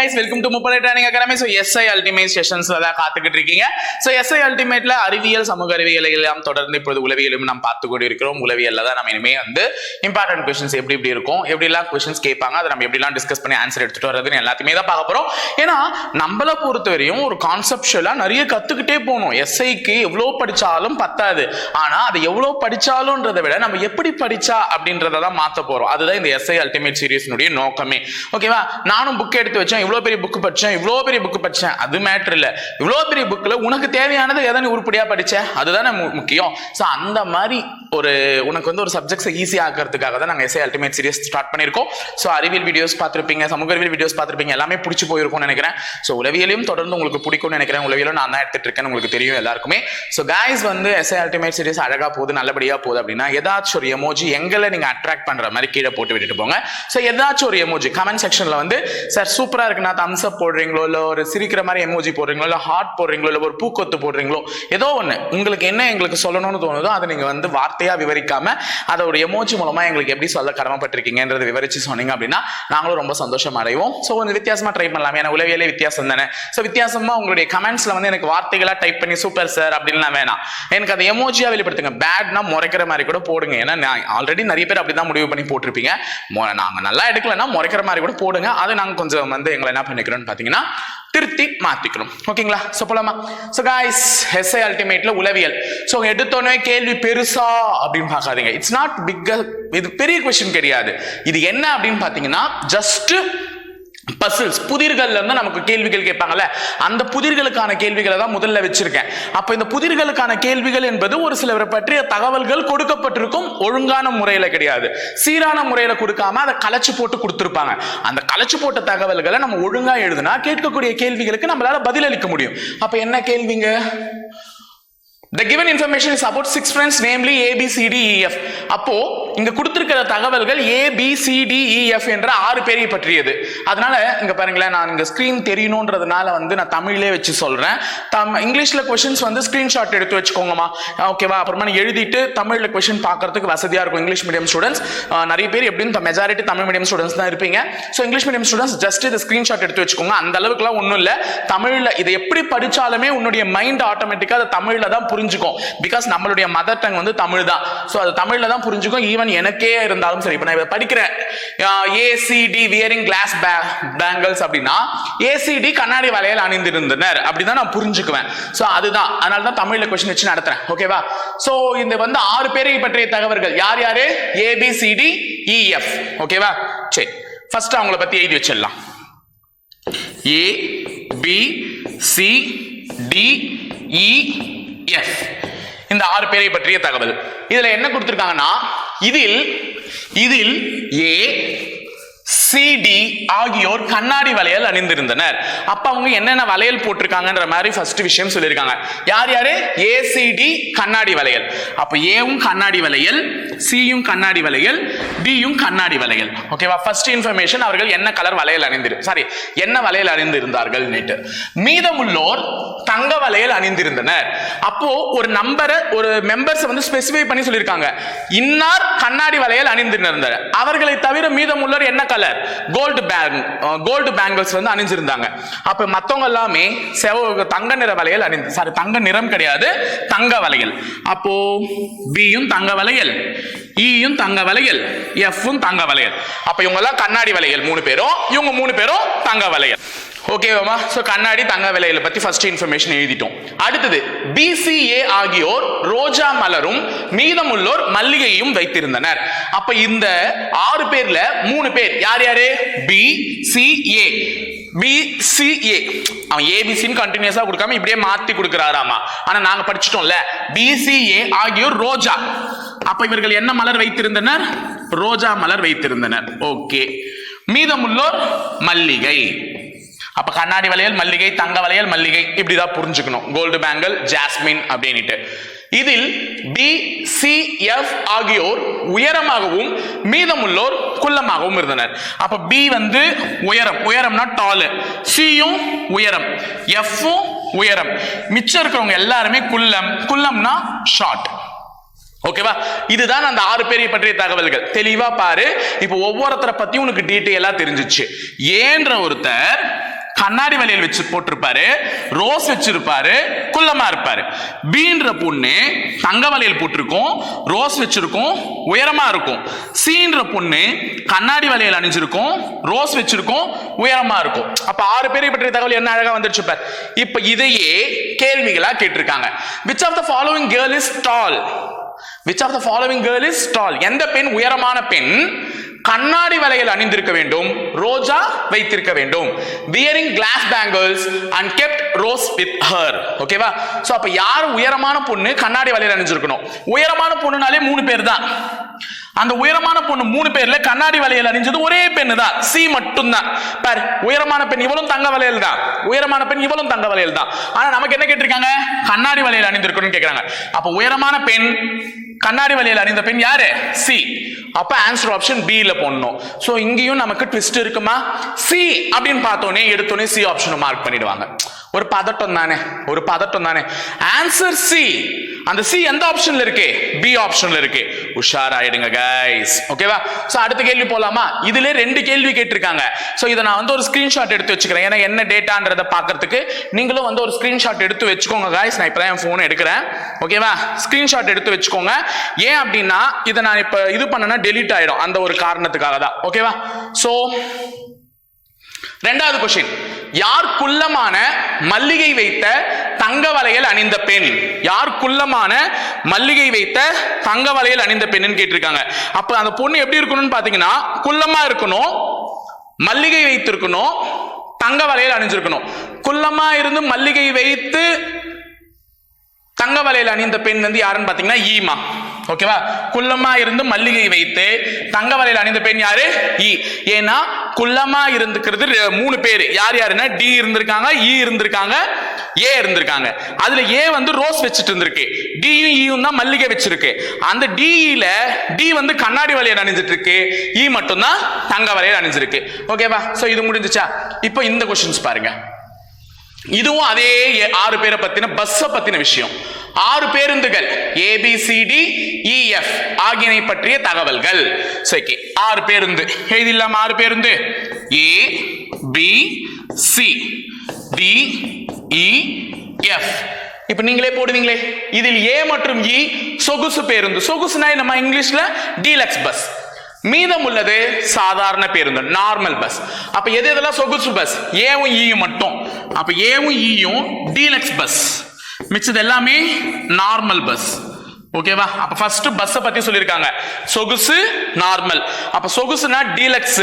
Guys welcome to Muppadai training academy so SI ultimate செஷன்ஸ்ல தான் காத்துக்கிட்டு இருக்கீங்க ஸோ எஸ்ஐ அல்டிமேட்ல அறிவியல் சமூக அறிவியல் எல்லாம் தொடர்ந்து இப்பொழுது உளவியலும் நாம் பார்த்து கொண்டு இருக்கிறோம். உளவியல்ல தான் நம்ம இனிமே வந்து இம்பார்ட்டன்ட் கொஸ்டின்ஸ் எப்படி எப்படி இருக்கும் எப்படிலாம் கொஸ்டின்ஸ் கேட்பாங்க அதை நம்ம எப்படிலாம் டிஸ்கஸ் பண்ணி ஆன்சர் எடுத்துட்டு வர்றதுன்னு எல்லாத்தையுமே தான் பார்க்க போறோம். ஏன்னா நம்மளை பொறுத்தவரையும் ஒரு கான்செப்டுவலா நிறைய கத்துக்கிட்டே போகணும். எஸ்ஐக்கு எவ்வளோ படிச்சாலும் பத்தாது. ஆனா அது எவ்வளோ படிச்சாலும்ன்றதை விட நம்ம எப்படி படிச்சா அப்படின்றத தான் மாத்த போறோம். அதுதான் இந்த எஸ்ஐ அல்டிமேட் சீரீஸ்னுடைய நோக்கமே. ஓகேவா நானும் புக் எடுத்து வச்சேன். இவ்வளோ பெரிய புக் படித்தேன் இவ்வளோ பெரிய புக் படித்தேன் அது மேட்ரு இல்லை. இவ்வளோ பெரிய புக்கில் உனக்கு தேவையானது எதனை உருப்படியாக படித்தேன் அதுதானே மு- முக்கியம். ஸோ அந்த மாதிரி ஒரு உனக்கு வந்து ஒரு சப்ஜெக்ட்ஸை ஈஸி ஆக்கிறதுக்காக தான் நாங்கள் எஸ்ஐ அல்டிமேட் சீரியஸ் ஸ்டார்ட் பண்ணியிருக்கோம். ஸோ அறிவியல் வீடியோஸ் பார்த்துருப்பீங்க சமூக அறிவியல் வீடியோஸ் பார்த்துருப்பீங்க எல்லாமே பிடிச்சி போயிருக்கும்னு நினைக்கிறேன். ஸோ உளவியலையும் தொடர்ந்து உங்களுக்கு பிடிக்கும்னு நினைக்கிறேன். உளவியலும் நான் தான் எடுத்துட்டு இருக்கேன்னு உங்களுக்கு தெரியும் எல்லாருக்குமே. ஸோ கைஸ் வந்து எஸ்ஐ அல்டிமேட் சீரியஸ் அழகாக போகுது நல்லபடியாக போகுது அப்படின்னா ஏதாச்சும் ஒரு எமோஜி எங்களை நீங்கள் அட்ராக்ட் பண்ணுற மாதிரி கீழே போட்டு விட்டுட்டு போங்க. ஸோ ஏதாச்சும் ஒரு எமோஜி கமெண்ட் செக்ஷனில் வந்து சார் சூப்பராக இருக்குண்ணா தம்ஸ் அப் போடுறீங்களோ இல்லை ஒரு சிரிக்கிற மாதிரி எமோஜி போடுறீங்களோ இல்லை ஹார்ட் போடுறீங்களோ இல்லை ஒரு பூக்கொத்து போடுறீங்களோ ஏதோ ஒன்று உங்களுக்கு என்ன எங்களுக்கு சொல்லணும்னு தோணுதோ அதை நீங்கள் வந்து வார்த்தை வார்த்தையா விவரிக்காம அதை ஒரு எமோஜி மூலமா எங்களுக்கு எப்படி சொல்ல கடமைப்பட்டிருக்கீங்கன்றது விவரிச்சு சொன்னீங்க அப்படின்னா நாங்களும் ரொம்ப சந்தோஷம் அடைவோம். ஸோ கொஞ்சம் வித்தியாசமா ட்ரை பண்ணலாம். ஏன்னா உளவியலே வித்தியாசம் தானே? ஸோ வித்தியாசமா உங்களுடைய கமெண்ட்ஸ்ல வந்து எனக்கு வார்த்தைகளா டைப் பண்ணி சூப்பர் சார் அப்படின்லாம் வேணாம். எனக்கு அதை எமோஜியா வெளிப்படுத்துங்க. பேட்னா முறைக்கிற மாதிரி கூட போடுங்க. ஏன்னா நான் ஆல்ரெடி நிறைய பேர் அப்படிதான் முடிவு பண்ணி போட்டிருப்பீங்க. மொ- நாங்க நல்லா எடுக்கலன்னா முறைக்கிற மாதிரி கூட போடுங்க. அதை நாங்க கொஞ்சம் வந்து எங்களை என்ன பண்ணிக்கிறோம்னு பாத்தீங்கன்னா திருத்தி மாத்திக்கணும் ஓகேங்களா? ஸோ போலாமா? ஸோ காய்ஸ் எஸ்ஐ அல்டிமேட்ல உளவியல். ஸோ எடுத்தோன்னே கேள்வி பெருசா அப்படின்னு பார்க்காதீங்க. இட்ஸ் நாட் பிக் இது பெரிய கொஸ்டின் கிடையாது. இது என்ன அப்படின்னு பார்த்தீங்கன்னா ஜஸ்ட் பசில்ஸ் புதிர்கள்ல இருந்து நமக்கு கேள்விகள் கேட்பாங்கல்ல அந்த புதிர்களுக்கான கேள்விகளை தான் முதல்ல வச்சிருக்கேன். அப்ப இந்த புதிர்களுக்கான கேள்விகள் என்பது ஒரு சிலரை பற்றிய தகவல்கள் கொடுக்கப்பட்டிருக்கும் ஒழுங்கான முறையில கிடையாது. சீரான முறையில கொடுக்காம அதை கலைச்சு போட்டு கொடுத்துருப்பாங்க. அந்த கலைச்சு போட்ட தகவல்களை நம்ம ஒழுங்கா எழுதுனா கேட்கக்கூடிய கேள்விகளுக்கு நம்மளால பதிலளிக்க முடியும். அப்ப என்ன கேள்விங்க? The given information is about six friends, namely A, B, C, D, E, F. அப்போ இங்க கொடுத்திருக்கிற தகவல்கள் A B C D E, என்ற ஆறு பேரை பற்றியது. அதனால இங்க பாருங்களேன் நான் இங்க ஸ்கிரீன் தெரியணுன்றதுனால வந்து நான் தமிழ்லேயே வச்சு சொல்றேன். தம் இங்கிலீஷ்ல கொஸ்டின்ஸ் வந்து ஸ்கிரீன்ஷாட் எடுத்து வச்சுக்கோங்கம்மா. ஓகேவா அப்புறமா நீ எழுதிட்டு தமிழ்ல கொஸ்டின் பார்க்கறதுக்கு வசதியா இருக்கும் இங்கிலீஷ் மீடியம் ஸ்டூடெண்ட்ஸ் நிறைய பேர் எப்படின்னு மெஜாரிட்டி தமிழ் மீடியம் ஸ்டூடெண்ட்ஸ் தான் இருப்பீங்க. So English medium students just இந்த ஸ்கிரீன்ஷாட் எடுத்து வச்சுக்கோங்க. அந்த அளவுக்குலாம் ஒன்றும் இல்லை. தமிழ்ல இதை எப்படி படிச்சாலுமே உன்னுடைய மைண்ட் ஆட்டோமேட்டிக்காக அதை தமிழ்ல தான் புரிஞ்சுக்கும். பிகாஸ் நம்மளுடைய மதர் டங் வந்து தமிழ் தான். ஸோ அது தமிழ்ல தான் புரிஞ்சுக்கும். ஈவன் எனக்கே இருந்தாலும் சரி இப்போ நான் இதை படிக்கிறேன். A C D wearing glass bangles அப்படின்னா ஏசிடி கண்ணாடி வலையில் அணிந்திருந்தனர். அப்படிதான் நான் புரிஞ்சுக்குவேன். ஸோ அதுதான். அதனால தான் தமிழ்ல கொஸ்டின் வச்சு நடத்துறேன். ஓகேவா ஸோ இந்த வந்து ஆறு பேரை பற்றிய தகவல்கள். யார் யாரு? ஏபிசிடி இஎஃப் ஓகேவா சரி. ஃபர்ஸ்ட் அவங்கள பத்தி எழுதி வச்சிடலாம். A B C D E F F இந்த ஆறு பேரை பற்றிய தகவல். இதுல என்ன கொடுத்திருக்காங்கன்னா இதில் இதில் ஏ சிடி ஆகியோர் கண்ணாடி வளையல் அணிந்திருந்தனர். அப்ப அவங்க என்னென்ன வளையல் போட்டிருக்காங்கன்ற மாதிரி ஃபர்ஸ்ட் விஷயம் சொல்லியிருக்காங்க. யார் யாரு? ஏசிடி கண்ணாடி வளையல். அப்ப ஏவும் கண்ணாடி வளையல் சியும் கண்ணாடி வளையல் டியும் கண்ணாடி வளையல். ஓகேவா ஃபர்ஸ்ட் இன்ஃபர்மேஷன் அவர்கள் என்ன கலர் வளையல் அணிந்திரு சாரி என்ன வளையல் அணிந்திருந்தார்கள் நேற்று மீதமுள்ளோர் தங்க வளையல் அணிந்திருந்தனர். அப்போ ஒரு நம்பரை ஒரு மெம்பர்ஸ் வந்து ஸ்பெசிஃபை பண்ணி சொல்லியிருக்காங்க. இன்னார் கண்ணாடி வளையல் அணிந்திருந்தனர். அவர்களை தவிர மீதமுள்ளோர் என்ன colour gold bang gold bangles வந்து அணிஞ்சிருந்தாங்க. அப்ப மத்தவங்க எல்லாமே செவ தங்க நிற வளையல் அணிந்து சாரி தங்க நிறம் கிடையாது தங்க வளையல். அப்போ பியும் தங்க வளையல் e ஈயும் தங்க வளையல் எஃப்பும் தங்க வளையல். அப்ப இவங்க எல்லாம் கண்ணாடி வளையல் மூணு பேரும் இவங்க மூணு பேரும் தங்க வளையல். ஓகேவாமா ஸோ கண்ணாடி தங்க விலையில பத்தி ஃபர்ஸ்ட் இன்ஃபர்மேஷன் எழுதிட்டோம். அடுத்தது பிசிஏ ஆகியோர் ரோஜா மலரும் மீதமுள்ளோர் மல்லிகையும் வைத்திருந்தனர். அப்ப இந்த ஆறு பேர்ல மூணு பேர் யார் யாரு? பி சி ஏ அவன் ஏபிசின்னு கண்டினியூஸாக கொடுக்காம இப்படியே மாற்றி கொடுக்குறாராமா. ஆனால் நாங்கள் படிச்சிட்டோம்ல. பிசிஏ ஆகியோர் ரோஜா. அப்போ இவர்கள் என்ன மலர் வைத்திருந்தனர்? ரோஜா மலர் வைத்திருந்தனர். ஓகே மீதமுள்ளோர் மல்லிகை. அப்ப கண்ணாடி வளையல் மல்லிகை தங்க வளையல் மல்லிகை இப்படிதான் புரிஞ்சுக்கணும். கோல்டு பேங்கல் ஜாஸ்மின் அப்படின்ட்டு இதில் பி சி எஃப் ஆகியோர் உயரமாகவும் மீதமுள்ளோர் குள்ளமாகவும் இருந்தனர். அப்ப பி வந்து உயரம். உயரம்னா டாலு சியும் உயரம். எஃப்பும் உயரம். மிச்சம் இருக்கிறவங்க எல்லாருமே குள்ளம். குள்ளம்னா ஷார்ட் ஓகேவா? இதுதான் அந்த ஆறு பேரை பற்றிய தகவல்கள். தெளிவா பாரு. இப்போ ஒவ்வொருத்தரை பத்தி உனக்கு டீட்டெயிலா தெரிஞ்சிச்சு. ஏன்ற ஒருத்தர் கண்ணாடி வலையில் வச்சு போட்டிருப்பாரு ரோஸ் வச்சிருப்பாரு குள்ளமா இருப்பாரு. பீன்ற பொண்ணு தங்க வலையில் போட்டிருக்கும் ரோஸ் வச்சிருக்கும் உயரமா இருக்கும். சீன்ற பொண்ணு கண்ணாடி வலையில் அணிஞ்சிருக்கும் ரோஸ் வச்சிருக்கும் உயரமா இருக்கும். அப்ப ஆறு பேரை பற்றிய தகவல் என்ன அழகா வந்துருச்சு பார். இப்ப இதையே கேள்விகளா கேட்டிருக்காங்க. Which of the following girl is tall which of the following girl is tall எந்த பெண் உயரமான பெண்? கண்ணாடி வலையில் அணிந்திருக்க வேண்டும் ரோஜா வைத்திருக்க வேண்டும். Wearing glass bangles and kept rose with her ஓகேவா ஸோ அப்போ யார் உயரமான பொண்ணு கண்ணாடி வலையில் அணிஞ்சிருக்கணும்? உயரமான பொண்ணுனாலே மூணு பேர் தான் அந்த உயரமான பொண்ணு மூணு பேர்ல கண்ணாடி வளையல் அணிஞ்சது ஒரே பெண்ணு தான் சி மட்டும் தான் பாரு உயரமான பெண் இவளும் தங்க வளையல் தான் உயரமான பெண் இவளும் தங்க வளையல் தான் ஆனா நமக்கு என்ன கேட்டிருக்காங்க? கண்ணாடி வளையல் அணிந்திருக்கணும்னு கேட்கிறாங்க அப்ப உயரமான பெண் கண்ணாடி வளையல் அணிந்த பெண் யாரு? சி அப்ப ஆன்சர் ஆப்ஷன் பி ல போடணும். சோ இங்கேயும் நமக்கு ட்விஸ்ட் இருக்குமா? சி அப்படின்னு பார்த்தோன்னே எடுத்தோன்னே சி ஆப்ஷன் மார்க் பண்ணிடுவாங்க. ஒரு பதட்டம் தானே? ஒரு பதட்டம் தானே? ஆன்சர் சி அந்த சி எந்த ஆப்ஷன்ல இருக்கு? பி ஆப்ஷன்ல இருக்கு. உஷாராயிடுங்க கைஸ் ஓகேவா சோ அடுத்த கேள்வி போலாமா? இதுல ரெண்டு கேள்வி கேட்டிருக்காங்க. சோ இதை நான் வந்து ஒரு ஸ்கிரீன்ஷாட் எடுத்து வச்சுக்கிறேன். ஏன்னா என்ன டேட்டான்றதை பாக்குறதுக்கு நீங்களும் வந்து ஒரு ஸ்கிரீன்ஷாட் எடுத்து வச்சுக்கோங்க கைஸ் நான் இப்பதான் என் போன் எடுக்கிறேன். ஓகேவா ஸ்கிரீன்ஷாட் எடுத்து வச்சுக்கோங்க. ஏன் அப்படின்னா இதை நான் இப்ப இது பண்ணனா டெலீட் ஆயிடும். அந்த ஒரு காரணத்துக்காக தான். ஓகேவா சோ ரெண்டாவது கொஸ்டின் யார் குள்ளமான மல்லிகை வைத்த தங்க வளையல் அணிந்த பெண்? யார் குள்ளமான மல்லிகை வைத்த தங்க வளையல் அணிந்த பெண்ணுன்னு கேட்டிருக்காங்க. அப்ப அந்த பொண்ணு எப்படி இருக்கணும்னு பாத்தீங்கன்னா குள்ளமா இருக்கணும் மல்லிகை வைத்திருக்கணும் தங்க வளையல் அணிஞ்சிருக்கணும். குள்ளமா இருந்து மல்லிகை வைத்து தங்க வளையல் அணிந்த பெண் வந்து யாருன்னு பாத்தீங்கன்னா ஈமா. ஓகேவா குள்ளமா இருந்து மல்லிகை வைத்து தங்க வலையில் அணிந்த பெண் யாரு? இ. ஏன்னா குள்ளமா இருந்துக்கிறது மூணு பேர். யார் யாருன்னா டி இருந்திருக்காங்க ஈ இருந்திருக்காங்க ஏ இருந்திருக்காங்க. அதுல ஏ வந்து ரோஸ் வச்சுட்டு இருந்திருக்கு. டியும் ஈயும் தான் மல்லிகை வச்சிருக்கு. அந்த டிஇல டி வந்து கண்ணாடி வலையில் அணிஞ்சிட்டு இருக்கு இ மட்டும்தான் தங்க வலையில் அணிஞ்சிருக்கு. ஓகேவா சோ இது முடிஞ்சுச்சா? இப்போ இந்த கொஸ்டின்ஸ் பாருங்க. இதுவும் அதே ஆறு பேரை பத்தின பஸ்ஸை பத்தின விஷயம். ஆறு பேருந்துகள் ஏபிசிடி இஎஃப் e, ஆகியனை பற்றிய தகவல்கள். சரி ஆறு பேருந்து. எழுதிடலாம் ஆறு பேருந்து? A B C D E F நீங்களே போடுவீங்களே இதில் ஏ மற்றும் இ சொகுசு பேருந்து. சொகுசுனா நம்ம இங்கிலீஷ்ல? Deluxe bus. மீதம் உள்ளது சாதாரண பேருந்து நார்மல் பஸ். அப்ப எது எதெல்லாம் சொகுசு பஸ்? ஏவும் ஈயும் e மட்டும். அப்ப ஏவும் ஈயும் டீலக்ஸ் பஸ். மிச்சது எல்லாமே நார்மல் பஸ் ஓகேவா அப்ப ஃபர்ஸ்ட் பஸ் பத்தி சொல்லிருக்காங்க. சொகுசு நார்மல் அப்ப சொகுசுனா டீலக்ஸ்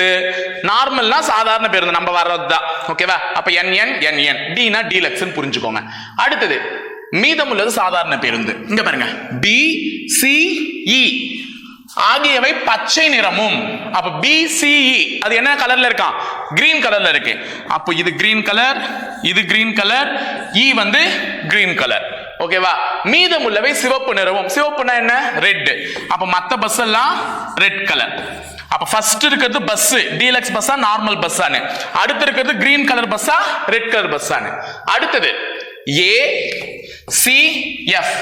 நார்மல்னா சாதாரண பேருந்து நம்ம வர்றதுதான். ஓகேவா அப்ப என் என் என் என் டினா டீலக்ஸ் புரிஞ்சுக்கோங்க. அடுத்தது மீதம் உள்ளது சாதாரண பேருந்து. இங்க பாருங்க. பி சி இ ஆகியவை பச்சை நிறமும். அப்ப பிசிஇ e, அது என்ன கலர்ல இருக்கான் கிரீன் கலர்ல இருக்கு. அப்போ இது கிரீன் கலர் இது கிரீன் கலர் இ வந்து கிரீன் கலர் ஓகேவா மீதம் உள்ளவை சிவப்பு நிறமும். சிவப்புனா என்ன? ரெட் அப்ப மத்த பஸ் எல்லாம் ரெட் கலர் அப்ப ஃபர்ஸ்ட் இருக்கிறது பஸ் டீலக்ஸ் பஸ்ஸா நார்மல் பஸ்ஸானு அடுத்து இருக்கிறது கிரீன் கலர் பஸ்ஸா ரெட் கலர் பஸ்ஸானு அடுத்தது ஏ சி எஃப்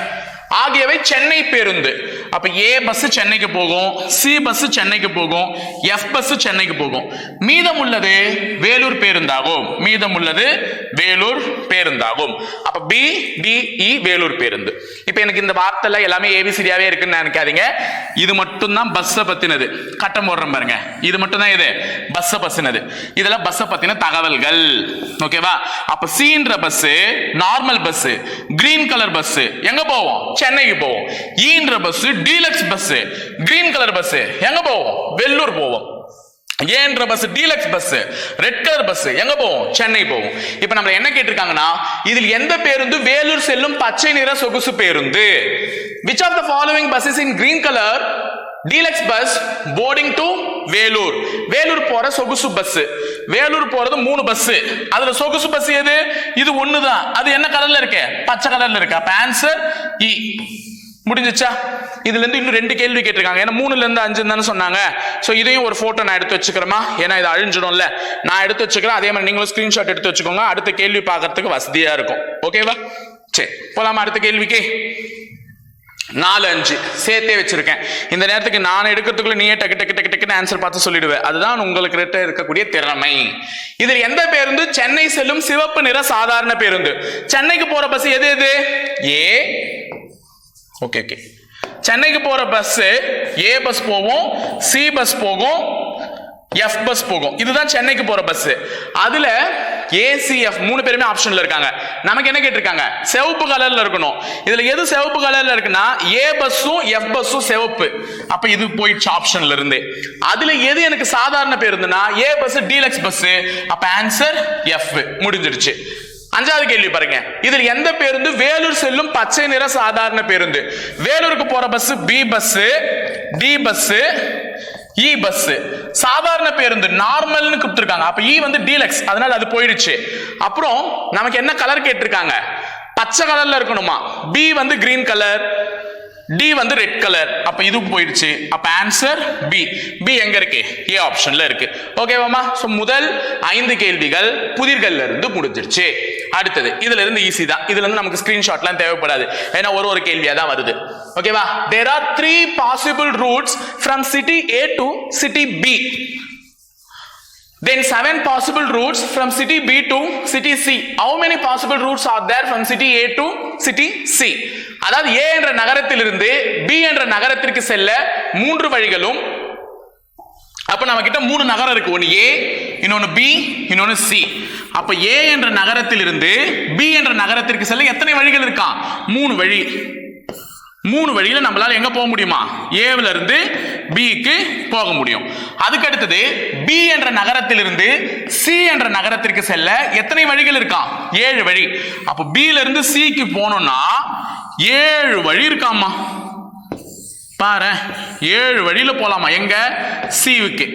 ஆகியவை சென்னை பேருந்து. அப்ப ஏ பஸ் சென்னைக்கு போகும் சி பஸ் சென்னைக்கு போகும் எஃப் பஸ் சென்னைக்கு போகும். மீதம் உள்ளது வேலூர் பேருந்தாகும். மீதம் உள்ளது வேலூர் பேருந்தாகும். அப்ப பி டி இ வேலூர் பேருந்து. இப்ப எனக்கு இந்த வார்த்தை எல்லாம் எல்லாமே ஏபிசிடியாவே இருக்குன்னு நினைக்காதீங்க. இது மட்டும் தான் பஸ்ஸை பத்தினது. கட்டம் போடுறோம் பாருங்க. இது மட்டும் தான் இது பஸ்ஸை பத்தினது. இதெல்லாம் பஸ்ஸை பத்தின தகவல்கள். ஓகேவா அப்ப சீன்ற bus normal bus green colour bus எங்க போவோம்? சென்னைக்கு போவோம். ஈன்ற bus deluxe bus green colour bus எங்க போவோம்? வெள்ளூர் போவோம். ஏன்ற bus deluxe bus red colour bus எங்க போவோம்? சென்னை போவோம். இப்ப நம்ம என்ன கேட்டிருக்காங்கன்னா இதில் எந்த பேருந்து? வேலூர் செல்லும் பச்சை நிற சொகுசு பேருந்து. Which of the following buses in green colour deluxe bus boarding to Vellore Vellore போற சொகுசு பஸ் வேலூர் போறது மூணு பஸ் அதுல சொகுசு பஸ் எது? இது ஒண்ணுதான். அது என்ன கலர்ல இருக்கு? பச்சை கலர்ல இருக்கு. அப்ப ஆன்சர் இ e. முடிஞ்சிச்சா? இதுல இருந்து இன்னும் ரெண்டு கேள்வி கேட்டிருக்காங்க. ஏன்னா மூணுல இருந்து அஞ்சு தானே சொன்னாங்க. சோ இதையும் ஒரு போட்டோ நான் எடுத்து வச்சுக்கிறேமா ஏன்னா இது அழிஞ்சிடும்ல. நான் எடுத்து வச்சுக்கிறேன். அதே மாதிரி நீங்களும் ஸ்கிரீன்ஷாட் எடுத்து வச்சுக்கோங்க. அடுத்த கேள்வி பார்க்கறதுக்கு வசதியா இருக்கும். ஓகேவா சரி. போலாமா அடுத்த கேள்விக்கு? நாலு அஞ்சு. சேர்த்தே வச்சிருக்கேன். இந்த நேரத்துக்கு நான் எடுக்கிறதுக்குள்ள நீயே டக்கு டக்கு டக்கு டக்குன்னு ஆன்சர் பார்த்து சொல்லிடுவேன் அதுதான் உங்களுக்கு கிட்ட இருக்கக்கூடிய திறமை. இதில் எந்த பேருந்து? சென்னை செல்லும் சிவப்பு நிற சாதாரண பேருந்து. சென்னைக்கு போற பஸ் எது எது? ஏ. ஓகே ஓகே சென்னைக்கு போற பஸ் ஏ பஸ் போகும் சி பஸ் போகும் எஃப் பஸ் போகும். இதுதான் சென்னைக்கு போற பஸ் அதுல ஏசிஎஃப் மூணு பேருமே ஆப்ஷன்ல இருக்காங்க. நமக்கு என்ன கேட்டிருக்காங்க? சிவப்பு கலர்ல இருக்கணும். இதுல எது சிவப்பு கலர்ல இருக்குன்னா ஏ பஸ்ஸும் எஃப் பஸ்ஸும் சிவப்பு. அப்ப இது போயிடுச்சு ஆப்ஷன்ல இருந்து. அதுல எது எனக்கு சாதாரண பேருந்துன்னா ஏ பஸ் டீலக்ஸ் பஸ் அப்ப ஆன்சர் எஃப் முடிஞ்சிருச்சு அஞ்சாவது கேள்வி பாருங்க. இதில் எந்த பேருந்து? வேலூர் செல்லும் பச்சை நிற சாதாரண பேருந்து. வேலூருக்கு போற bus B bus D bus E E bus சாதாரண பேருந்து நார்மல்னு கொடுத்துருக்காங்க. அப்ப இ வந்து டீலக்ஸ் அதனால அது போயிடுச்சு. அப்புறம் நமக்கு என்ன கலர் கேட்டிருக்காங்க? பச்சை கலர்ல இருக்கணுமா? பி வந்து கிரீன் கலர் டி வந்து ரெட் கலர் அப்ப இது போயிடுச்சு. அப்ப ஆன்சர் பி பி எங்க இருக்கு? ஏ ஆப்ஷன்ல இருக்கு. ஓகேவாமா ஸோ முதல் ஐந்து கேள்விகள் புதிர்கள்ல இருந்து முடிஞ்சிருச்சு. அடுத்தது இதுல இருந்து ஈஸி தான். இதுல இருந்து நமக்கு ஸ்கிரீன்ஷாட்லாம் தேவைப்படாது. ஏன்னா ஒரு ஒரு கேள்வியா தான் வருது ஓகேவா there are three possible routes from city A to city B Then seven possible routes from city B to city C. How many possible routes are there from city A to city C? அதாவது ஏ என்ற நகரத்திலிருந்து B என்ற நகரத்திற்கு செல்ல மூன்று வழிகளும். அப்ப நம்ம கிட்ட மூணு நகரம் இருக்கு. ஒன்னு ஏ இன்னொன்னு பி இன்னொன்னு சி அப்ப ஏ என்ற நகரத்திலிருந்து பி என்ற நகரத்திற்கு செல்ல எத்தனை வழிகள் இருக்கான்? மூணு வழி. மூணு வழியில் நம்மளால எங்க போக முடியுமா? ஏவுல இருந்து பிக்கு போக முடியும். அதுக்கு அடுத்தது பி என்ற நகரத்திலிருந்து சி என்ற நகரத்திற்கு செல்ல எத்தனை வழிகள் இருக்காம் ஏழு வழி. அப்போ B இருந்து சிக்கு போனோம்னா ஏழு வழி இருக்காமா பாரு ஏழு வழியில் போகலாமா எங்க? சிவுக்கு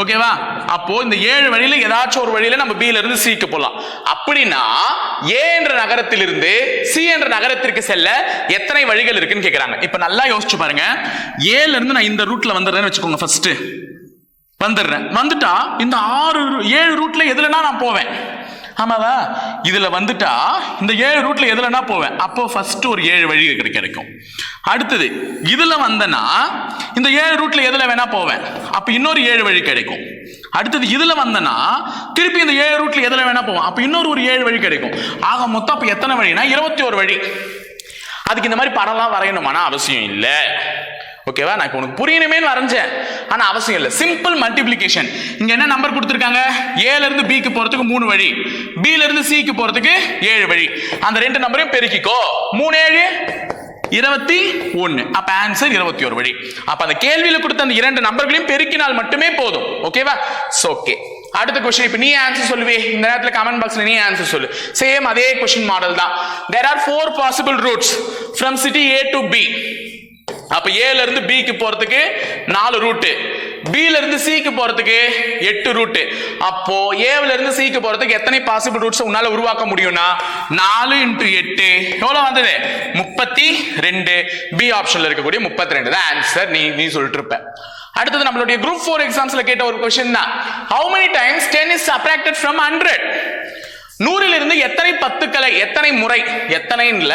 ஓகேவா? அப்போ இந்த ஏழு வழியில ஏதாச்சும் ஒரு வழியில நம்ம பியில இருந்து சிக்கு போகலாம் அப்படின்னா ஏ என்ற நகரத்திலிருந்து சி என்ற நகரத்திற்கு செல்ல எத்தனை வழிகள் இருக்குன்னு கேட்குறாங்க இப்போ நல்லா யோசிச்சு பாருங்க. ஏல இருந்து நான் இந்த ரூட்ல வந்துடுறேன்னு வச்சுக்கோங்க ஃபர்ஸ்ட் வந்துடுறேன். வந்துட்டா இந்த ஆறு ஏழு ரூட்ல எதுலனா நான் போவேன். ஆமாவா? இதில் வந்துட்டா இந்த ஏழு ரூட்ல எதுலனா போவேன். அப்போ ஃபர்ஸ்ட் ஒரு ஏழு வழி கிடைக்கும். அடுத்தது இதில் வந்தனா இந்த ஏழு ரூட்ல எதுல வேணா போவேன். அப்போ இன்னொரு ஏழு வழி கிடைக்கும். அடுத்தது இதுல வந்தனா திருப்பி இந்த ஏழு ரூட்ல எதுல வேணா போவேன். அப்போ இன்னொரு ஒரு ஏழு வழி கிடைக்கும். ஆக மொத்தம் அப்போ எத்தனை வழினா இருபத்தி ஒரு வழி. அதுக்கு இந்த மாதிரி படம்லாம் வரையணுமானா அவசியம் இல்லை. ஓகேவா நான் இப்போ உனக்கு புரியணுமேன்னு வரைஞ்சேன். ஆனால் அவசியம் இல்லை. சிம்பிள் மல்டிப்ளிகேஷன் இங்கே என்ன நம்பர் கொடுத்துருக்காங்க? ஏலேருந்து பிக்கு போகிறதுக்கு மூணு வழி. பிலேருந்து சிக்கு போகிறதுக்கு ஏழு வழி. அந்த ரெண்டு நம்பரையும் பெருக்கிக்கோ. மூணு ஏழு? இருபத்தி ஒன்று அப்போ ஆன்சர் இருபத்தி ஒரு வழி. அப்போ அந்த கேள்வியில் கொடுத்த அந்த இரண்டு நம்பர்களையும் பெருக்கினால் மட்டுமே போதும். ஓகேவா ஓகே அடுத்த கொஸ்டின் இப்போ நீ ஆன்சர் சொல்லுவே. இந்த நேரத்தில் கமெண்ட் பாக்ஸ்ல நீ ஆன்சர் சொல்லு. சேம் அதே கொஸ்டின் மாடல் தான். There are four possible routes from city A to B அப்ப ஏல இருந்து பிக்கு போறதுக்கு நாலு ரூட்டு பில இருந்து சிக்கு போறதுக்கு எட்டு ரூட்டு அப்போ ஏவில இருந்து சிக்கு போறதுக்கு எத்தனை பாசிபிள் ரூட்ஸ் உன்னால உருவாக்க முடியும்னா நாலு இன்டு எட்டு. எவ்வளவு வந்தது? முப்பத்தி ரெண்டு. பி ஆப்ஷன்ல இருக்கக்கூடிய முப்பத்தி ரெண்டு. தான் ஆன்சர் நீ நீ சொல்லிட்டு இருப்ப. அடுத்தது நம்மளுடைய குரூப் ஃபோர் எக்ஸாம்ஸ்ல கேட்ட ஒரு கொஸ்டின் தான். How many times ten is subtracted from hundred நூறிலிருந்து எத்தனை பத்துக்களை எத்தனை முறை எத்தனைன்னு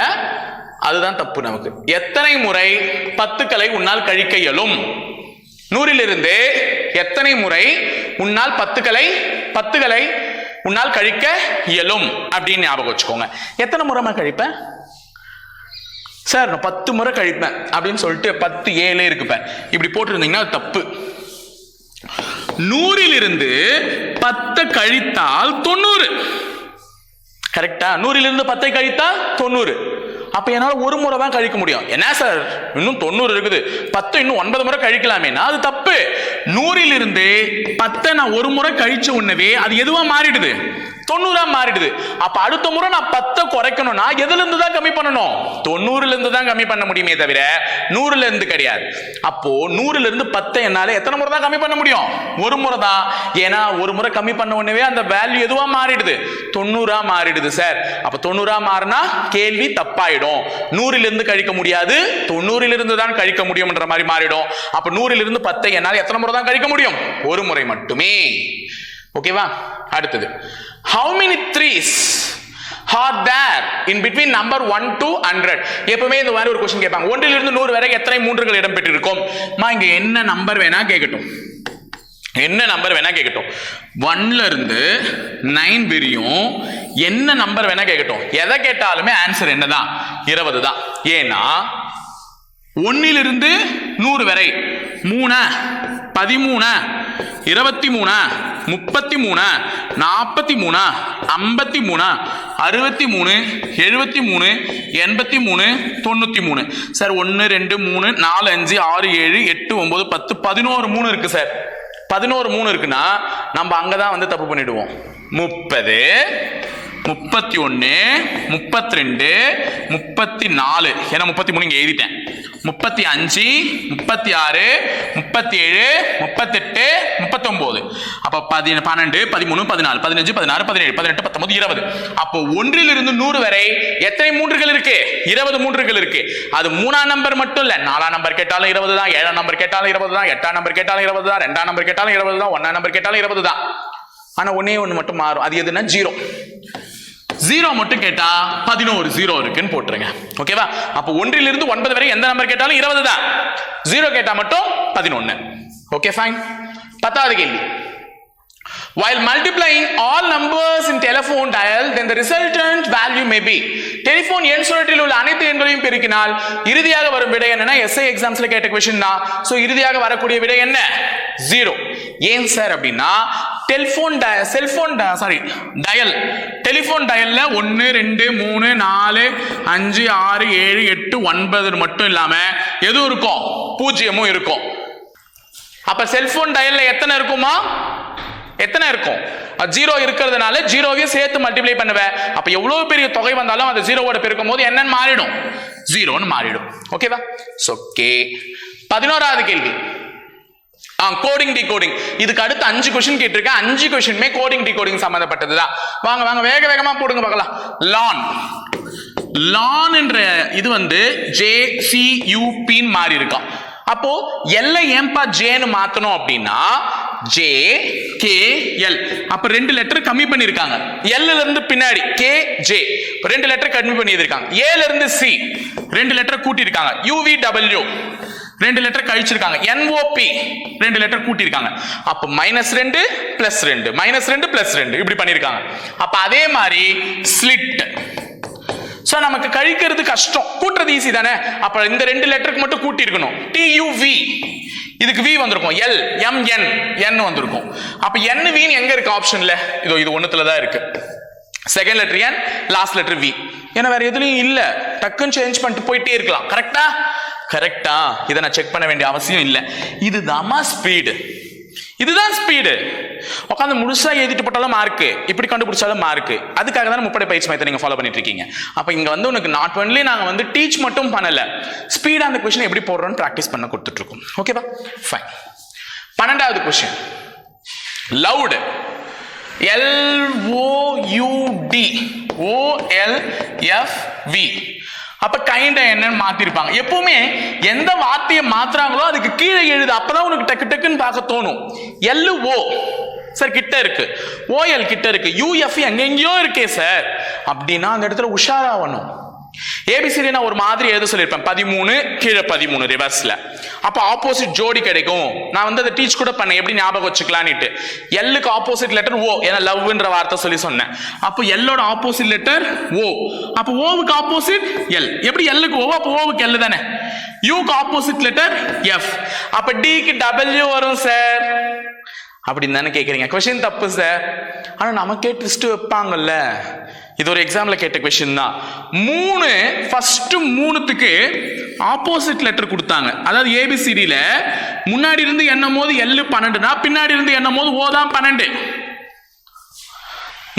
அதுதான் தப்பு நமக்கு. எத்தனை முறை பத்துக்களை உன்னால் கழிக்க இயலும்? நூறிலிருந்து எத்தனை முறை உன்னால் பத்துக்களை பத்துகளை உன்னால் கழிக்க இயலும்? அப்படின்னு ஞாபகம் வச்சுக்கோங்க. எத்தனை முறைமா கழிப்பேன் சார் நான் பத்து முறை கழிப்பேன் அப்படின்னு சொல்லிட்டு பத்து ஏழே இருக்குப்பேன் இப்படி போட்டிருந்தீங்கன்னா தப்பு. நூறிலிருந்து பத்தை கழித்தால் தொண்ணூறு. கரெக்டா நூறிலிருந்து பத்தை கழித்தால் தொண்ணூறு. அப்ப என்னால ஒரு முறை தான் கழிக்க முடியும். என்ன சார்? இன்னும் தொண்ணூறு இருக்குது. பத்து இன்னும் ஒன்பது முறை கழிக்கலாமேனா அது தப்பு. நூறிலிருந்து பத்தை நான் ஒரு முறை கழிச்ச உடனே அது எதுவா மாறிடுது? தொண்ணூறா மாறிடுது. அப்ப அடுத்த முறை நான் பத்தை குறைக்கணும்னா எதுல இருந்து தான் கம்மி பண்ணணும்? தொண்ணூறுல இருந்து தான் கம்மி பண்ண முடியுமே தவிர நூறுல இருந்து கிடையாது. அப்போ நூறுல இருந்து பத்தை என்னால எத்தனை முறை தான் கம்மி பண்ண முடியும்? ஒரு முறை தான். ஏன்னா ஒரு முறை கம்மி பண்ண உடனே அந்த வேல்யூ எதுவா மாறிடுது? தொண்ணூறா மாறிடுது சார் அப்ப தொண்ணூறா மாறினா கேள்வி தப்பாயிடும். நூறுல இருந்து கழிக்க முடியாது. தொண்ணூறிலிருந்து இருந்து தான் கழிக்க முடியும்ன்ற மாதிரி மாறிடும். அப்ப நூறிலிருந்து இருந்து பத்தை என்னால் எத்தனை முறை தான் கழிக்க முடியும்? ஒரு முறை மட்டுமே. ஓகேவா அடுத்தது. How many threes are there in between number one to hundred எப்பவுமே இந்த மாதிரி ஒரு கொஸ்டின் கேட்பாங்க. ஒன்றிலிருந்து நூறு வரை எத்தனை மூன்றுகள் இடம் பெற்றிருக்கும்? மா இங்க என்ன நம்பர் வேணா கேட்கட்டும். என்ன நம்பர் வேணா கேட்கட்டும். ஒன்ல இருந்து நைன் பிரியும் என்ன நம்பர் வேணா கேட்கட்டும். எதை கேட்டாலுமே ஆன்சர் என்னதான்? இருபது தான். ஏன்னா ஒன்னிலிருந்து நூறு வரை மூணு பதிமூணு இருபத்தி மூணு முப்பத்தி மூணு நாற்பத்தி மூணு ஐம்பத்தி மூணு அறுபத்தி மூணு எழுபத்தி மூணு எண்பத்தி மூணு தொண்ணூற்றி மூணு. சார் ஒன்று ரெண்டு மூணு நாலு அஞ்சு ஆறு ஏழு எட்டு ஒம்பது பத்து பதினோரு மூணு இருக்கு சார். பதினோரு மூணு இருக்குன்னா நம்ம அங்கே தான் வந்து தப்பு பண்ணிடுவோம். முப்பது முப்பத்தி ஒன்று முப்பத்தி ரெண்டு முப்பத்தி நாலு. ஏன்னா முப்பத்தி மூணு இங்கே எழுதிட்டேன். முப்பத்தி அஞ்சு முப்பத்தி ஆறு முப்பத்தி ஏழு முப்பத்தெட்டு முப்பத்தொம்போது. அப்போ பதி பன்னெண்டு பதிமூணு பதினாலு. பதினஞ்சு பதினாறு பதினேழு பதினெட்டு பத்தொம்பது இருபது. அப்போ ஒன்றிலிருந்து நூறு வரை எத்தனை மூன்றுகள் இருக்கு? இருபது மூன்றுகள் இருக்கு. அது மூணாம் நம்பர் மட்டும் இல்லை. நாலாம் நம்பர் கேட்டாலும் இருபது தான் ஏழாம் நம்பர் கேட்டாலும் இருபது தான் எட்டாம் நம்பர் கேட்டாலும் இருபது தான் ரெண்டாம் நம்பர் கேட்டாலும் இருபது தான் ஒன்னாம் நம்பர் கேட்டாலும் இருபது தான். ஆனால் ஒன்னே ஒன்று மட்டும் மாறும். அது எதுனா ஜீரோ. ஜீரோ மட்டும் கேட்டா பதினோரு ஜீரோ இருக்குன்னு போட்டுருங்க. ஓகேவா அப்போ ஒன்றிலிருந்து ஒன்பது வரை எந்த நம்பர் கேட்டாலும் இருபது தான் ஜீரோ கேட்டா மட்டும் பதினொன்னு. ஓகே ஃபைன் பத்தாவது கேள்வி. While multiplying all numbers in telephone dial, then the resultant value may be. Telephone எண் சுழற்றில் உள்ள அனைத்து எண்களையும் பெருக்கினால் இறுதியாக வரும் விடை என்னன்னா எஸ்ஐ எக்ஸாம்ஸ்ல கேட்ட கொஸ்டின் தான். ஸோ இறுதியாக வரக்கூடிய விடை என்ன? ஜீரோ ஏன் சார் அப்படின்னா telephone cellphone sorry dial telephone டயலில் ஒன்று ரெண்டு மூணு நாலு அஞ்சு ஆறு ஏழு எட்டு ஒன்பது மட்டும் இல்லாமல் எதுவும் இருக்கும்? பூஜ்ஜியமும் இருக்கும். அப்போ செல்ஃபோன் டயலில் எத்தனை இருக்குமா? எத்தனை இருக்கும்? ஜீரோ இருக்கிறதுனால ஜீரோவையும் சேர்த்து மல்டிப்ளை பண்ணுவேன். அப்போ எவ்வளோ பெரிய தொகை வந்தாலும் அந்த ஜீரோவோட பெருக்கும் போது என்னன்னு மாறிடும். ஜீரோன்னு மாறிடும். ஓகேவா ஸோ ஓகே பதினோராவது கேள்வி. ஆ கோடிங் டிகோடிங் இதுக்கு அடுத்து அஞ்சு கொஸ்டின் கேட்டிருக்கேன். அஞ்சு கொஸ்டினுமே கோடிங் டிகோடிங் சம்மந்தப்பட்டது தான் வாங்க வாங்க வேக வேகமாக போடுங்க பார்க்கலாம். லான் லான் என்ற இது வந்து ஜே சி யூபின்னு மாறி இருக்கான் அப்போ எல்லை ஏன்பா ஜேன்னு மாத்தணும் அப்படின்னா ஜே கே எல் அப்ப ரெண்டு லெட்டர் கம்மி பண்ணிருக்காங்க எல்ல இருந்து பின்னாடி கே ஜே ரெண்டு லெட்டர் கம்மி பண்ணி இருக்காங்க ஏல இருந்து சி ரெண்டு லெட்டர் கூட்டி இருக்காங்க யூவி டபிள்யூ ரெண்டு லெட்டர் கழிச்சிருக்காங்க. என்ஓபி ரெண்டு லெட்டர் கூட்டியிருக்காங்க. அப்ப மைனஸ் ரெண்டு பிளஸ் ரெண்டு. மைனஸ் ரெண்டு பிளஸ் ரெண்டு. இப்படி பண்ணியிருக்காங்க. அப்ப அதே மாதிரி ஸ்லிட் ஸோ நமக்கு கழிக்கிறது கஷ்டம். கூட்டுறது ஈஸி தானே? அப்போ இந்த ரெண்டு லெட்டருக்கு மட்டும் கூட்டியிருக்கணும். டியூவி இதுக்கு வி வந்திருக்கும். எல் எம் என் என் வந்திருக்கும். அப்போ என் வின்னு எங்கே இருக்கு ஆப்ஷன்ல இதோ இது ஒன்றுத்தில் தான் இருக்கு. Second letter N last letter V ஏன்னா வேற எதுலையும் இல்லை. டக்குன்னு சேஞ்ச் பண்ணிட்டு போயிட்டே இருக்கலாம். கரெக்டா கரெக்டா இதை நான் செக் பண்ண வேண்டிய அவசியம் இல்லை. இதுதாம்மா ஸ்பீடு இதுதான் ஸ்பீடு உட்காந்து முழுசா எழுதிட்டு போட்டாலும் மார்க்கு இப்படி கண்டுபிடிச்சாலும் மார்க்கு அதுக்காக தான் முப்படை பயிற்சி மையத்தை நீங்க ஃபாலோ பண்ணிட்டு இருக்கீங்க. அப்ப இங்க வந்து உனக்கு நாட் ஒன்லி நாங்க வந்து டீச் மட்டும் பண்ணல ஸ்பீடா அந்த கொஸ்டின் எப்படி போடுறோன்னு ப்ராக்டிஸ் பண்ண கொடுத்துட்டு இருக்கோம். ஓகேவா ஃபைன் பன்னெண்டாவது கொஸ்டின் லவுடு எல்ஓயூடி ஓஎல்எஃப்வி அப்ப கைண்ட என்னன்னு மாத்திருப்பாங்க. எப்பவுமே எந்த வார்த்தையை மாத்துறாங்களோ அதுக்கு கீழே எழுது. அப்பதான் உனக்கு டக்கு டக்குன்னு பார்க்க தோணும். எல்லு ஓ சார் கிட்ட இருக்கு. ஓஎல் கிட்ட இருக்கு. யூஎஃப் எங்கெங்கயோ இருக்கே சார் அப்படின்னா அந்த இடத்துல உஷாராகணும் ஏபிசிடி நான் ஒரு மாதிரி எழுத சொல்லியிருப்பேன். பதிமூணு கீழே பதிமூணு ரிவர்ஸ்ல அப்போ ஆப்போசிட் ஜோடி கிடைக்கும். நான் வந்து அதை டீச் கூட பண்ணேன். எப்படி ஞாபகம் வச்சுக்கலான்னுட்டு எல்லுக்கு ஆப்போசிட் லெட்டர் ஓ ஏன்னா லவ்ன்ற வார்த்தை சொல்லி சொன்னேன். அப்போ எல்லோட ஆப்போசிட் லெட்டர் ஓ அப்போ ஓவுக்கு ஆப்போசிட் எல் எப்படி எல்லுக்கு ஓ அப்போ ஓவுக்கு எல் தானே. யூக்கு ஆப்போசிட் லெட்டர் எஃப் அப்ப டிக்கு டபிள்யூ வரும் சார் அப்படின்னு தானே கேட்குறீங்க கொஷின் தப்பு சார் ஆனால் நமக்கே ட்விஸ்ட் வைப்பாங்கல்ல. இது ஒரு எக்ஸாம்பிள் கேட்ட கொஷின் தான். மூணு ஃபர்ஸ்ட் மூணுத்துக்கு ஆப்போசிட் லெட்டர் கொடுத்தாங்க. அதாவது ஏபிசிடியில் முன்னாடி இருந்து எண்ணும் போது எல்லு பன்னெண்டுனா பின்னாடி இருந்து எண்ணும் போது ஓ தான் பன்னெண்டு.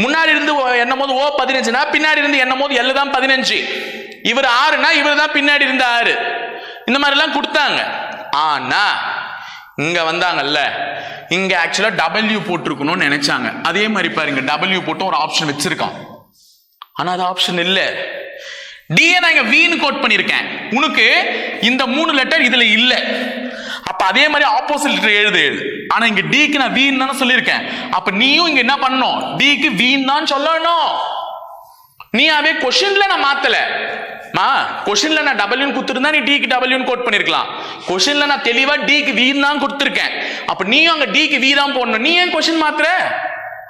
முன்னாடி இருந்து ஓ- எண்ணும் போது ஓ பதினஞ்சுனா பின்னாடி இருந்து எண்ணும் போது எல்லு தான் பதினஞ்சு. இவர் ஆறுனா இவர் தான் பின்னாடி இருந்து ஆறு. இந்த மாதிரிலாம் கொடுத்தாங்க. ஆனால் இங்க வந்தாங்கல்ல. இங்க ஆக்சுவலா டபிள்யூ போட்டிருக்கணும்னு நினைச்சாங்க. அதே மாதிரி பாருங்க டபிள்யூ போட்டு ஒரு ஆப்ஷன் வச்சிருக்கான். ஆனா அது ஆப்ஷன் இல்ல. டிஏ நான் இங்க வீன்னு கோட் பண்ணிருக்கேன் உனக்கு இந்த மூணு லெட்டர் இதுல இல்ல. அப்ப அதே மாதிரி ஆப்போசிட் லெட்டர் எழுது எழுது. ஆனா இங்க டிக்கு நான் வீன்னு தானே சொல்லியிருக்கேன். அப்ப நீயும் இங்க என்ன பண்ணணும்? டிக்கு வீன் தான் சொல்லணும். நீயாவே கொஷின்ல நான் மாத்தல. மா கொஷின்ல நான் டபுள்யூன்னு கொடுத்துருந்தா நீ டிக்கு டபுள்யூன்னு கோட் பண்ணிருக்கலாம். கொஷின்ல நான் தெளிவா டிக்கு வி தான் கொடுத்துருக்கேன். அப்ப நீயும் அங்க டிக்கு வி தான் போடணும். நீ ஏன் கொஷின் மாத்திர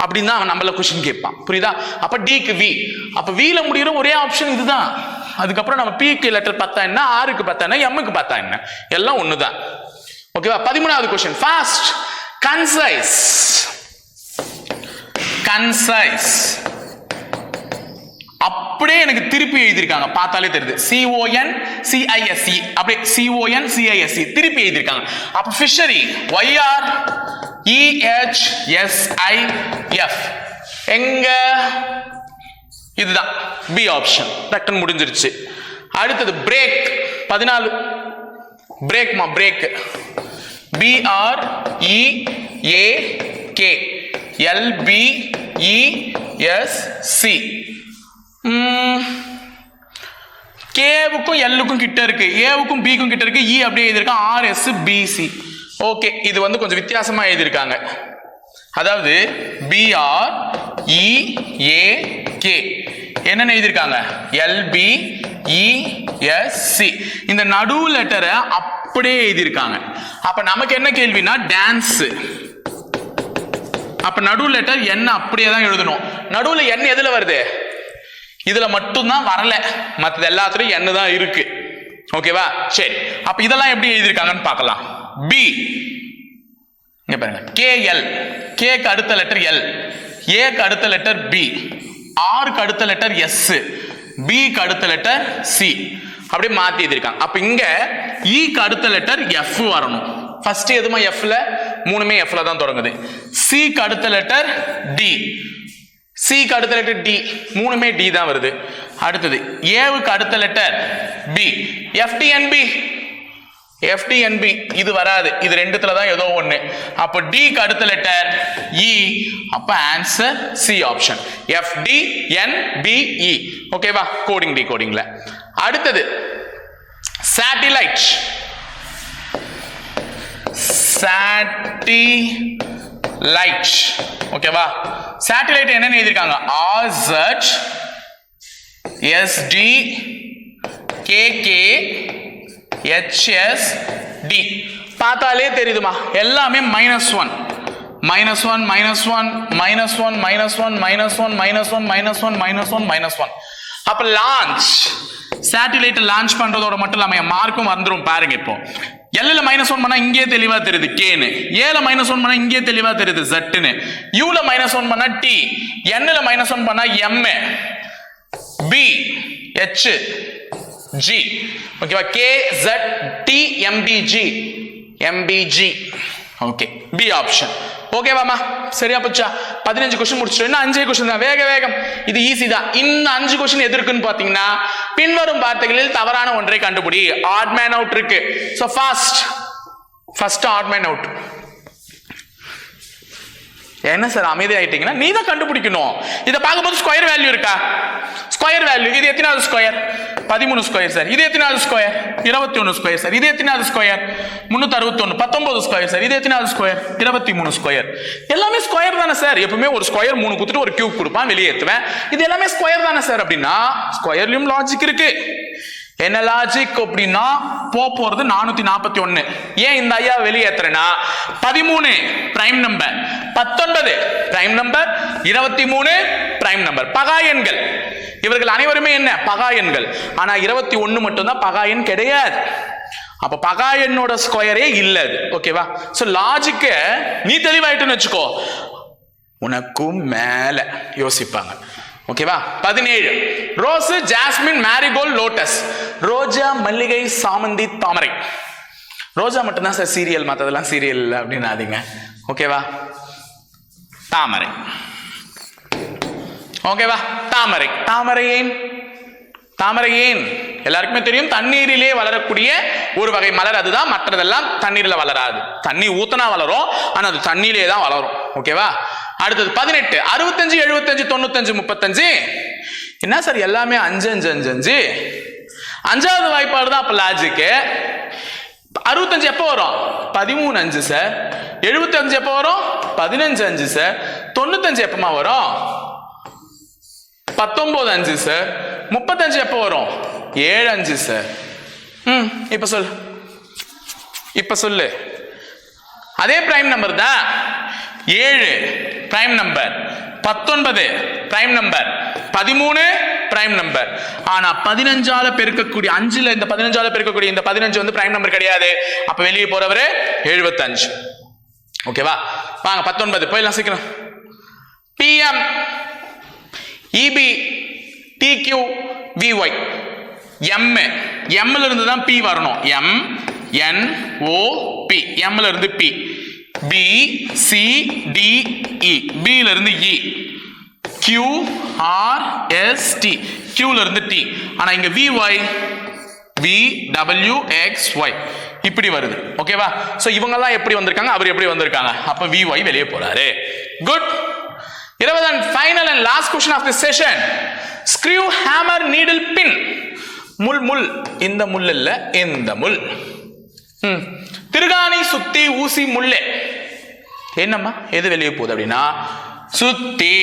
அப்படின்னு தான் அவன் நம்மள கொஷின் கேட்பான். புரியுதா? அப்ப டிக்கு வி அப்ப வில முடிகிற ஒரே ஆப்ஷன் இதுதான். அதுக்கப்புறம் நம்ம பிக்கு லெட்டர் பார்த்தா என்ன? ஆறுக்கு பார்த்தா என்ன? எம்முக்கு பார்த்தா என்ன? எல்லாம் ஒண்ணுதான். ஓகேவா பதிமூணாவது கொஸ்டின் ஃபாஸ்ட் கன்சைஸ் கன்சைஸ் அப்படியே எனக்கு திருப்பி எழுதியிருக்காங்க. பார்த்தாலே தெரியுது. C O N C I S C அப்படியே C O N C I S C திருப்பி எழுதியிருக்காங்க. அப்ப ஃபிஷரி ஒய்ஆர் இஹெச்எஸ்ஐஎஃப் எங்க? இதுதான். பி ஆப்ஷன் டக்குன்னு முடிஞ்சிருச்சு. அடுத்தது பிரேக் பதினாலு. பிரேக்மா break B R E A K கேவுக்கும் எல்லுக்கும் கிட்ட இருக்கு. ஏவுக்கும் பிக்கும் கிட்ட இருக்கு. இ அப்படியே எழுதியிருக்கான் R S P C okay இது வந்து கொஞ்சம் வித்தியாசமா எழுதியிருக்காங்க. அதாவது பிஆர் இ ஏ கே என்னென்ன எழுதியிருக்காங்க? எல்பி இஎஸ்சி e, இந்த நடு லெட்டரை அப்படியே எழுதியிருக்காங்க. அப்ப நமக்கு என்ன கேள்வினா டான்ஸ் அப்ப நடு லெட்டர் என்ன அப்படியே தான் எழுதணும். நடுவில் என்ன எதுல வருது? இதுல மட்டும்தான் வரல. மற்றது எல்லாத்துலயும் என்ன தான் இருக்கு. ஓகேவா சரி. அப்ப இதெல்லாம் எப்படி எழுதியிருக்காங்கன்னு பார்க்கலாம். பி இங்க பாருங்க. கேஎல் கேக்கு அடுத்த லெட்டர் எல் ஏக்கு அடுத்த லெட்டர் பி ஆருக்கு அடுத்த லெட்டர் எஸ் பிக்கு அடுத்த லெட்டர் சி அப்படியே மாத்தி எழுதியிருக்காங்க. அப்ப இங்க e இக்கு அடுத்த லெட்டர் எஃப் வரணும். ஃபர்ஸ்ட் எதுமா எஃப்ல மூணுமே எஃப்ல தான் தொடங்குது. சிக்கு அடுத்த லெட்டர் டி சிக்கு அடுத்த லெட்டர் டி மூணுமே டி தான் வருது. அடுத்தது ஏவுக்கு அடுத்த லெட்டர் பி எஃப்டிஎன்பி எஃப்டிஎன்பி இது வராது. இது ரெண்டுத்துல தான் ஏதோ ஒன்று அப்போ டிக்கு அடுத்த லெட்டர் இ அப்போ ஆன்சர் சி ஆப்ஷன் எஃப்டி ஓகேவா கோடிங் டி கோடிங்ல அடுத்தது சேட்டிலைட் சேட்டிலைட் ஓகேவா சேட்டலைட் என்னன்னு எழுதியிருக்காங்க? RZ SD KK HS D பார்த்தாலே தெரியுதுமா? எல்லாமே minus one minus one minus one minus one minus one minus one minus one minus one minus one minus one அப்போ லான்ச் சேட்டிலைட் லான்ச் பண்றதோட மட்டும் இல்லாம என் மார்க்கும் வந்துடும் பாருங்க இப்போ. எல்ல மைனஸ் ஒன் பண்ணா இங்கே தெளிவா தெரியுது. கேனு ஏல மைனஸ் ஒன் பண்ணா இங்கே தெளிவா தெரியுது. ஜட்டுன்னு யூல மைனஸ் ஒன் பண்ணா டி என்ல மைனஸ் ஒன் பண்ணா எம் பி ஹெச் ஜி ஓகேவா K Z T MPG MPG okay B option ஓகேவாமா சரியா போச்சா? பதினஞ்சு கொஸ்டின் முடிச்சிட்டோம். இன்னும் அஞ்சே கொஸ்டின் தான். வேக வேகம். இது ஈஸி தான். இந்த அஞ்சு கொஸ்டின் எது இருக்குன்னு பாத்தீங்கன்னா பின்வரும் வார்த்தைகளில் தவறான ஒன்றை கண்டுபிடி. ஆட் மேன் அவுட் இருக்கு. So fast first odd man out என்ன சார் அமைதி ஆயிட்டீங்கன்னா நீ தான் கண்டுபிடிக்கணும். இதை பார்க்கும்போது ஸ்கொயர் வேல்யூ இருக்கா? ஸ்கொயர் வேல்யூ இது எத்தனாவது ஸ்கொயர் பதிமூணு ஸ்கொயர் சார் இது எத்தனாவது ஸ்கொயர் இருபத்தி ஒன்று ஸ்கொயர் சார் இது எத்தனாவது ஸ்கொயர் முந்நூற்றி அறுபத்தொன்று பத்தொன்பது ஸ்கொயர் சார் இது எத்தனாவது ஸ்கொயர் இருபத்தி மூணு ஸ்கொயர் எல்லாமே ஸ்கொயர் தானே சார் எப்பவுமே ஒரு ஸ்கொயர் மூணு கொடுத்துட்டு ஒரு கியூப் கொடுப்பான் வெளியேற்றுவேன் இது எல்லாமே ஸ்கொயர் தானே சார் அப்படின்னா ஸ்கொயர்லையும் லாஜிக் இருக்கு. என்ன லாஜிக் அப்படின்னா போ போறது நானூத்தி நாற்பத்தி ஒன்னு ஏன் இந்த ஐயா வெளியேற்றுறேன்னா பதிமூணு பிரைம் நம்பர் பத்தொன்பது பிரைம் நம்பர் இருபத்தி மூணு பிரைம் நம்பர் பகா எண்கள். இவர்கள் அனைவருமே என்ன? பகா எண்கள். ஆனா இருபத்தி ஒன்னு மட்டும்தான் பகா எண் கிடையாது. அப்ப பகா எண்ணோட ஸ்கொயரே இல்ல அது. ஓகேவா சோ லாஜிக்க நீ தெளிவாயிட்டுன்னு வச்சுக்கோ. உனக்கும் மேல. யோசிப்பாங்க. ஓகேவா பதினேழு. Rose jasmine marigold lotus. ரோஜா மல்லிகை சாமந்தி தாமரை. ரோஜா மட்டும்தான் சார் சீரியல் மற்றதெல்லாம் சீரியல் அப்படின்னாதீங்க. ஓகேவா தாமரை. ஓகேவா தாமரை. தாமரை ஏன்? தாமரை ஏன்? எல்லாருக்குமே தெரியும் தண்ணீரிலே வளரக்கூடிய ஒரு வகை மலர் அதுதான். மற்றதெல்லாம் தண்ணீரில் வளராது. தண்ணி ஊத்தனா வளரும் ஆனால் அது தண்ணியிலே தான் வளரும் ஓகேவா அடுத்தது பதினெட்டு அறுபத்தஞ்சு எழுபத்தஞ்சு தொண்ணூத்தஞ்சு முப்பத்தஞ்சு. என்ன சார் எல்லாமே அஞ்சு அஞ்சு அஞ்சு அஞ்சு? அஞ்சாவது வாய்ப்பாடு தான் அப்ப லாஜிக்கு அறுபத்தஞ்சு எப்போ வரும்? பதிமூணு அஞ்சு சார். எழுபத்தஞ்சு எப்போ வரும்? பதினஞ்சு அஞ்சு சார். தொண்ணூத்தஞ்சு எப்பமா வரும்? பத்தொன்பது அஞ்சு சார். முப்பத்தஞ்சு எப்போ வரும்? ஏழு அஞ்சு சார். ம் இப்போ சொல்லு. இப்போ சொல்லு. அதே பிரைம் நம்பர் தான் ஏழு பிரைம் நம்பர் பத்தொன்பது பிரைம் நம்பர் பதிமூணு பிரைம் நம்பர் ஆனா பதினஞ்சால பெருக்கக்கூடிய அஞ்சுல இந்த பதினஞ்சால பெருக்கக்கூடிய இந்த பதினஞ்சு வந்து பிரைம் நம்பர் கிடையாது. அப்ப வெளியே போறவர் எழுபத்தஞ்சு. ஓகேவா வாங்க பத்தொன்பது. போயிடலாம் சீக்கிரம். P M E P D Q V Y M எம்ல இருந்து தான் பி வரணும். எம் என் ஓ பி எம்ல இருந்து P P C D E பில இருந்து E Q R S T கியூல இருந்து டி ஆனா இங்க V Y V W X Y இப்படி வருது. ஓகேவா சோ இவங்கெல்லாம் எப்படி வந்திருக்காங்க? அவர் எப்படி வந்திருக்காங்க? அப்ப வி ஒய் வெளியே போறாரு. குட் இருபது and final and last question of the session screw hammer needle pin முள் முள். இந்த முள் இல்ல இந்த முள். ம். திருகாணி சுத்தி ஊசி முள்ளே. என்னம்மா? எது வெளியே போகுது அப்படின்னா சுத்தி.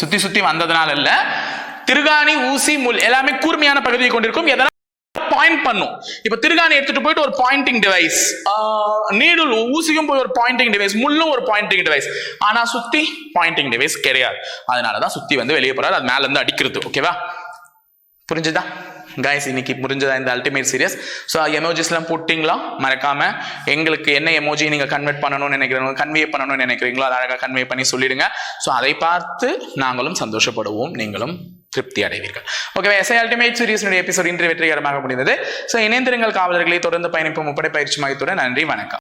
சுத்தி சுத்தி வந்ததுனால இல்ல. திருகாணி ஊசி முள் எல்லாமே கூர்மையான பகுதியை கொண்டிருக்கும். எதனா பாயிண்ட் பண்ணும். இப்ப திருகாணி எடுத்துட்டு போயிட்டு ஒரு பாயிண்டிங் டிவைஸ் நீடுல் ஊசியும் போய் ஒரு பாயிண்டிங் டிவைஸ் முள்ளும் ஒரு பாயிண்டிங் டிவைஸ் ஆனா சுத்தி பாயிண்டிங் டிவைஸ் கிடையாது. அதனாலதான் சுத்தி வந்து வெளியே போறாரு. அது மேல இருந்து அடிக்கிறது ஓகேவா புரிஞ்சுதா? கைஸ் இன்னைக்கு முடிஞ்சதா இந்த அல்டிமேட் சீரியஸ் ஸோ எமோஜிஸ்லாம் போட்டிங்களா? மறக்காம. எங்களுக்கு என்ன எமோஜி நீங்கள் கன்வெர்ட் பண்ணணும்னு நினைக்கிறீங்க கன்வே பண்ணணும்னு நினைக்கிறீங்களோ அதை அழகாக கன்வே பண்ணி சொல்லிடுங்க. ஸோ அதை பார்த்து நாங்களும் சந்தோஷப்படுவோம். நீங்களும் திருப்தி அடைவீர்கள். ஓகே எஸ்ஐ அல்டிமேட் சீரியஸ்னுடைய எபிசோட் இன்று வெற்றிகரமாக முடிந்தது. ஸோ இணைந்திருங்கள் காவலர்களை. தொடர்ந்து பயணிப்பு முப்படை பயிற்சி மையத்துடன் நன்றி. வணக்கம்.